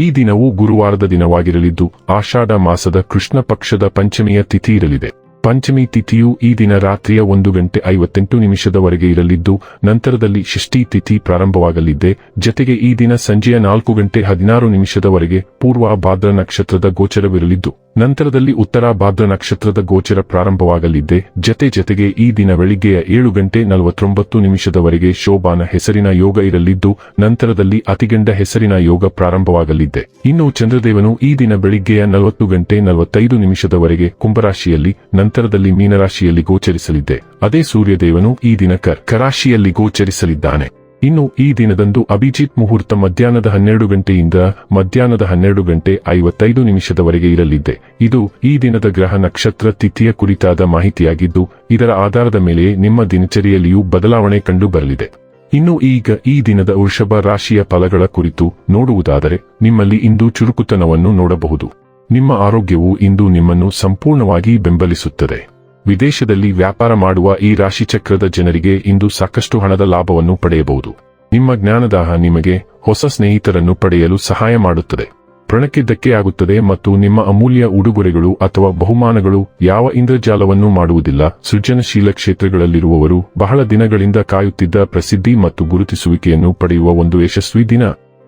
ಈ ದಿನವು ಗುರುವಾರದ ದಿನವಾಗಿರಲಿದ್ದು, ಆಷಾಢ ಮಾಸದ ಕೃಷ್ಣ ಪಕ್ಷದ ಪಂಚಮಿಯ ತಿಥಿ ಇರಲಿದೆ. ಪಂಚಮಿ ತಿಥಿಯು ಈ ದಿನ ರಾತ್ರಿಯ ಒಂದು ಗಂಟೆ ಐವತ್ತೆಂಟು ನಿಮಿಷದವರೆಗೆ ಇರಲಿದ್ದು, ನಂತರದಲ್ಲಿ ಷಷ್ಠಿ ತಿಥಿ ಪ್ರಾರಂಭವಾಗಲಿದೆ ಜತೆಗೆ ಈ ದಿನ ಸಂಜೆಯ ನಾಲ್ಕು ಗಂಟೆ ಹದಿನಾರು ನಿಮಿಷದವರೆಗೆ ಪೂರ್ವ ಭಾದ್ರ ನಕ್ಷತ್ರದ ಗೋಚರವಿರಲಿದ್ದು ನಂತರದಲ್ಲಿ ಉತ್ತರ ಭಾದ್ರ ನಕ್ಷತ್ರದ ಗೋಚರ ಪ್ರಾರಂಭವಾಗಲಿದ್ದೆ ಜತೆ ಜತೆಗೆ ಈ ದಿನ ಬೆಳಿಗ್ಗೆಯ ಏಳು ಗಂಟೆ ನಲವತ್ತೊಂಬತ್ತು ನಿಮಿಷದವರೆಗೆ ಶೋಭಾನ ಹೆಸರಿನ ಯೋಗ ಇರಲಿದ್ದು, ನಂತರದಲ್ಲಿ ಅತಿಗಂಡ ಹೆಸರಿನ ಯೋಗ ಪ್ರಾರಂಭವಾಗಲಿದ್ದೆ ಇನ್ನು ಚಂದ್ರದೇವನು ಈ ದಿನ ಬೆಳಿಗ್ಗೆಯ ನಲವತ್ತು ಗಂಟೆ ನಲವತ್ತೈದು ನಿಮಿಷದವರೆಗೆ ಕುಂಭರಾಶಿಯಲ್ಲಿ, ನಂತರದಲ್ಲಿ ಮೀನರಾಶಿಯಲ್ಲಿ ಗೋಚರಿಸಲಿದ್ದೆ ಅದೇ ಸೂರ್ಯದೇವನು ಈ ದಿನ ಕರಾಶಿಯಲ್ಲಿ ಗೋಚರಿಸಲಿದ್ದಾನೆ. ಇನ್ನು ಈ ದಿನದಂದು ಅಭಿಜಿತ್ ಮುಹೂರ್ತ ಮಧ್ಯಾಹ್ನದ ಹನ್ನೆರಡು ಗಂಟೆಯಿಂದ ಮಧ್ಯಾಹ್ನದ ಹನ್ನೆರಡು ಗಂಟೆ ಐವತ್ತೈದು ನಿಮಿಷದವರೆಗೆ ಇರಲಿದೆ. ಇದು ಈ ದಿನದ ಗ್ರಹ ನಕ್ಷತ್ರ ತಿಥಿಯ ಕುರಿತಾದ ಮಾಹಿತಿಯಾಗಿದ್ದು, ಇದರ ಆಧಾರದ ಮೇಲೆ ನಿಮ್ಮ ದಿನಚರಿಯಲ್ಲಿಯೂ ಬದಲಾವಣೆ ಕಂಡು ಬರಲಿದೆ ಇನ್ನು ಈಗ ಈ ದಿನದ ವೃಷಭ ರಾಶಿಯ ಫಲಗಳ ಕುರಿತು ನೋಡುವುದಾದರೆ, ನಿಮ್ಮಲ್ಲಿ ಇಂದು ಚುರುಕುತನವನ್ನು ನೋಡಬಹುದು. ನಿಮ್ಮ ಆರೋಗ್ಯವು ಇಂದು ನಿಮ್ಮನ್ನು ಸಂಪೂರ್ಣವಾಗಿ ಬೆಂಬಲಿಸುತ್ತದೆ. ವಿದೇಶದಲ್ಲಿ ವ್ಯಾಪಾರ ಮಾಡುವ ಈ ರಾಶಿಚಕ್ರದ ಜನರಿಗೆ ಇಂದು ಸಾಕಷ್ಟು ಹಣದ ಲಾಭವನ್ನು ಪಡೆಯಬಹುದು. ನಿಮ್ಮ ಜ್ಞಾನದಾಹ ನಿಮಗೆ ಹೊಸ ಸ್ನೇಹಿತರನ್ನು ಪಡೆಯಲು ಸಹಾಯ ಮಾಡುತ್ತದೆ. ಪ್ರಣಕ್ಕೆ ಆಗುತ್ತದೆ ಮತ್ತು ನಿಮ್ಮ ಅಮೂಲ್ಯ ಉಡುಗೊರೆಗಳು ಅಥವಾ ಬಹುಮಾನಗಳು ಯಾವ ಇಂದ್ರಜಾಲವನ್ನು ಮಾಡುವುದಿಲ್ಲ, ಸೃಜನಶೀಲ ಕ್ಷೇತ್ರಗಳಲ್ಲಿರುವವರು ಬಹಳ ದಿನಗಳಿಂದ ಕಾಯುತ್ತಿದ್ದ ಪ್ರಸಿದ್ಧಿ ಮತ್ತು ಗುರುತಿಸುವಿಕೆಯನ್ನು ಪಡೆಯುವ ಒಂದು ಯಶಸ್ವಿ ದಿನ.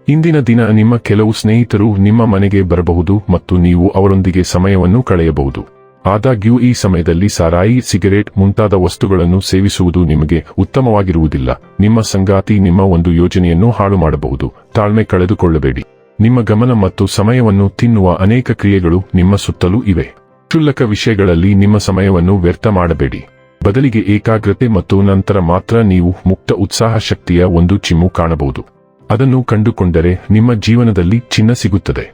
ಇಂದಿನ ದಿನ ನಿಮ್ಮ ಕೆಲವು ಸ್ನೇಹಿತರು ನಿಮ್ಮ ಮನೆಗೆ ಬರಬಹುದು ಮತ್ತು ನೀವು ಅವರೊಂದಿಗೆ ಸಮಯವನ್ನು ಕಳೆಯಬಹುದು. ಆದಾಗ್ಯೂ ಈ ಸಮಯದಲ್ಲಿ ಸಾರಾಯಿ, ಸಿಗರೇಟ್ ಮುಂತಾದ ವಸ್ತುಗಳನ್ನು ಸೇವಿಸುವುದು ನಿಮಗೆ ಉತ್ತಮವಾಗಿರುವುದಿಲ್ಲ. ನಿಮ್ಮ ಸಂಗಾತಿ, ನಿಮ್ಮ ಒಂದು ಯೋಜನೆಯನ್ನು ಹಾಳು ಮಾಡಬಹುದು. ತಾಳ್ಮೆ ಕಳೆದುಕೊಳ್ಳಬೇಡಿ. ನಿಮ್ಮ ಗಮನ ಮತ್ತು ಸಮಯವನ್ನು ತಿನ್ನುವ ಅನೇಕ ಕ್ರಿಯೆಗಳು ನಿಮ್ಮ ಸುತ್ತಲೂ ಇವೆ. ಕ್ಷುಲ್ಲಕ ವಿಷಯಗಳಲ್ಲಿ ನಿಮ್ಮ ಸಮಯವನ್ನು ವ್ಯರ್ಥ ಮಾಡಬೇಡಿ. ಬದಲಿಗೆ ಏಕಾಗ್ರತೆ ಮತ್ತು ನಂತರ ಮಾತ್ರ ನೀವು ಮುಕ್ತ ಉತ್ಸಾಹ ಶಕ್ತಿಯ ಒಂದು ಚಿಮ್ಮು ಕಾಣಬಹುದು. ಅದನ್ನು ಕಂಡುಕೊಂಡರೆ ನಿಮ್ಮ ಜೀವನದಲ್ಲಿ ಚಿನ್ನ ಸಿಗುತ್ತದೆ.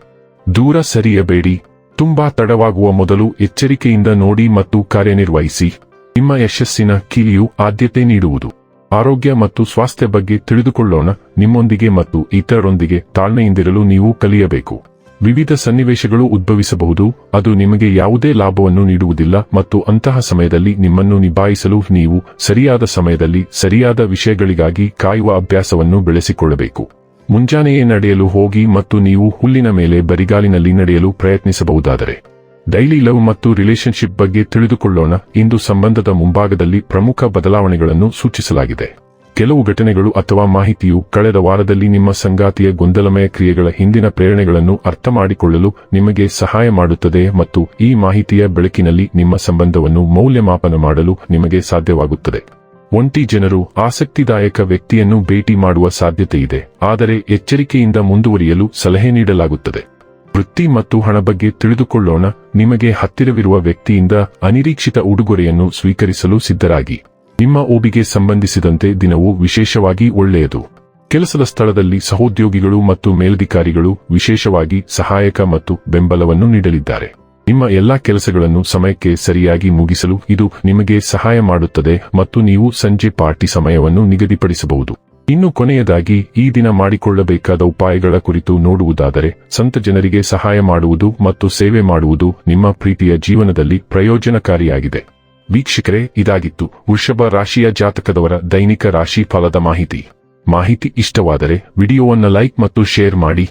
ದೂರ ಸರಿಯಬೇಡಿ. ತುಂಬಾ ತಡವಾಗುವ ಮೊದಲು ಎಚ್ಚರಿಕೆಯಿಂದ ನೋಡಿ ಮತ್ತು ಕಾರ್ಯನಿರ್ವಹಿಸಿ. ನಿಮ್ಮ ಯಶಸ್ಸಿನ ಕೀಲಿಯು ಆದ್ಯತೆ ನೀಡುವುದು. ಆರೋಗ್ಯ ಮತ್ತು ಸ್ವಾಸ್ಥ್ಯ ಬಗ್ಗೆ ತಿಳಿದುಕೊಳ್ಳೋಣ. ನಿಮ್ಮೊಂದಿಗೆ ಮತ್ತು ಇತರರೊಂದಿಗೆ ತಾಳ್ಮೆಯಿಂದಿರಲು ನೀವು ಕಲಿಯಬೇಕು. ವಿವಿಧ ಸನ್ನಿವೇಶಗಳು ಉದ್ಭವಿಸಬಹುದು. ಅದು ನಿಮಗೆ ಯಾವುದೇ ಲಾಭವನ್ನು ನೀಡುವುದಿಲ್ಲ ಮತ್ತು ಅಂತಹ ಸಮಯದಲ್ಲಿ ನಿಮ್ಮನ್ನು ನಿಭಾಯಿಸಲು ನೀವು ಸರಿಯಾದ ಸಮಯದಲ್ಲಿ ಸರಿಯಾದ ವಿಷಯಗಳಿಗಾಗಿ ಕಾಯುವ ಅಭ್ಯಾಸವನ್ನು ಬೆಳೆಸಿಕೊಳ್ಳಬೇಕು. ಮುಂಜಾನೆಯೇ ನಡೆಯಲು ಹೋಗಿ ಮತ್ತು ನೀವು ಹುಲ್ಲಿನ ಮೇಲೆ ಬರಿಗಾಲಿನಲ್ಲಿ ನಡೆಯಲು ಪ್ರಯತ್ನಿಸಬಹುದಾದರೆ. ಡೈಲಿ ಲವ್ ಮತ್ತು ರಿಲೇಶನ್ಶಿಪ್ ಬಗ್ಗೆ ತಿಳಿದುಕೊಳ್ಳೋಣ. ಇಂದು ಸಂಬಂಧದ ಮುಂಭಾಗದಲ್ಲಿ ಪ್ರಮುಖ ಬದಲಾವಣೆಗಳನ್ನು ಸೂಚಿಸಲಾಗಿದೆ. ಕೆಲವು ಘಟನೆಗಳು ಅಥವಾ ಮಾಹಿತಿಯು ಕಳೆದ ವಾರದಲ್ಲಿ ನಿಮ್ಮ ಸಂಗಾತಿಯ ಗೊಂದಲಮಯ ಕ್ರಿಯೆಗಳ ಹಿಂದಿನ ಪ್ರೇರಣೆಗಳನ್ನು ಅರ್ಥಮಾಡಿಕೊಳ್ಳಲು ನಿಮಗೆ ಸಹಾಯ ಮಾಡುತ್ತದೆ ಮತ್ತು ಈ ಮಾಹಿತಿಯ ಬೆಳಕಿನಲ್ಲಿ ನಿಮ್ಮ ಸಂಬಂಧವನ್ನು ಮೌಲ್ಯಮಾಪನ ಮಾಡಲು ನಿಮಗೆ ಸಾಧ್ಯವಾಗುತ್ತದೆ. ಒಂಟಿ ಜನರು ಆಸಕ್ತಿದಾಯಕ ವ್ಯಕ್ತಿಯನ್ನು ಭೇಟಿ ಮಾಡುವ ಸಾಧ್ಯತೆಯಿದೆ. ಆದರೆ ಎಚ್ಚರಿಕೆಯಿಂದ ಮುಂದುವರಿಯಲು ಸಲಹೆ ನೀಡಲಾಗುತ್ತದೆ. ವೃತ್ತಿ ಮತ್ತು ಹಣ ಬಗ್ಗೆ ತಿಳಿದುಕೊಳ್ಳೋಣ. ನಿಮಗೆ ಹತ್ತಿರವಿರುವ ವ್ಯಕ್ತಿಯಿಂದ ಅನಿರೀಕ್ಷಿತ ಉಡುಗೊರೆಯನ್ನು ಸ್ವೀಕರಿಸಲು ಸಿದ್ಧರಾಗಿ. ನಿಮ್ಮ ಓಬಿಗೆ ಸಂಬಂಧಿಸಿದಂತೆ ದಿನವು ವಿಶೇಷವಾಗಿ ಒಳ್ಳೆಯದು. ಕೆಲಸದ ಸ್ಥಳದಲ್ಲಿ ಸಹೋದ್ಯೋಗಿಗಳು ಮತ್ತು ಮೇಲಧಿಕಾರಿಗಳು ವಿಶೇಷವಾಗಿ ಸಹಾಯಕ ಮತ್ತು ಬೆಂಬಲವನ್ನು ನೀಡಲಿದ್ದಾರೆ. ನಿಮ್ಮ ಎಲ್ಲಾ ಕೆಲಸಗಳನ್ನು ಸಮಯಕ್ಕೆ ಸರಿಯಾಗಿ ಮುಗಿಸಲು ಇದು ನಿಮಗೆ ಸಹಾಯ ಮಾಡುತ್ತದೆ ಮತ್ತು ನೀವು ಸಂಜೆ ಪಾರ್ಟಿ ಸಮಯವನ್ನು ನಿಗದಿಪಡಿಸಬಹುದು. ಇನ್ನು ಕೊನೆಯದಾಗಿ, ಈ ದಿನ ಮಾಡಿಕೊಳ್ಳಬೇಕಾದ ಉಪಾಯಗಳ ಕುರಿತು ನೋಡುವುದಾದರೆ, ಸಂತ ಜನರಿಗೆ ಸಹಾಯ ಮಾಡುವುದು ಮತ್ತು ಸೇವೆ ಮಾಡುವುದು ನಿಮ್ಮ ಪ್ರೀತಿಯ ಜೀವನದಲ್ಲಿ ಪ್ರಯೋಜನಕಾರಿಯಾಗಿದೆ. ವೀಕ್ಷಕರೇ, ಇದಾಗಿತ್ತು ವೃಷಭ ರಾಶಿಯ ಜಾತಕದವರ ದೈನಿಕ ರಾಶಿ ಫಲದ ಮಾಹಿತಿ. ಮಾಹಿತಿ ಇಷ್ಟವಾದರೆ, ವಿಡಿಯೋವನ್ನು ಲೈಕ್ ಮತ್ತು ಶೇರ್ ಮಾಡಿ.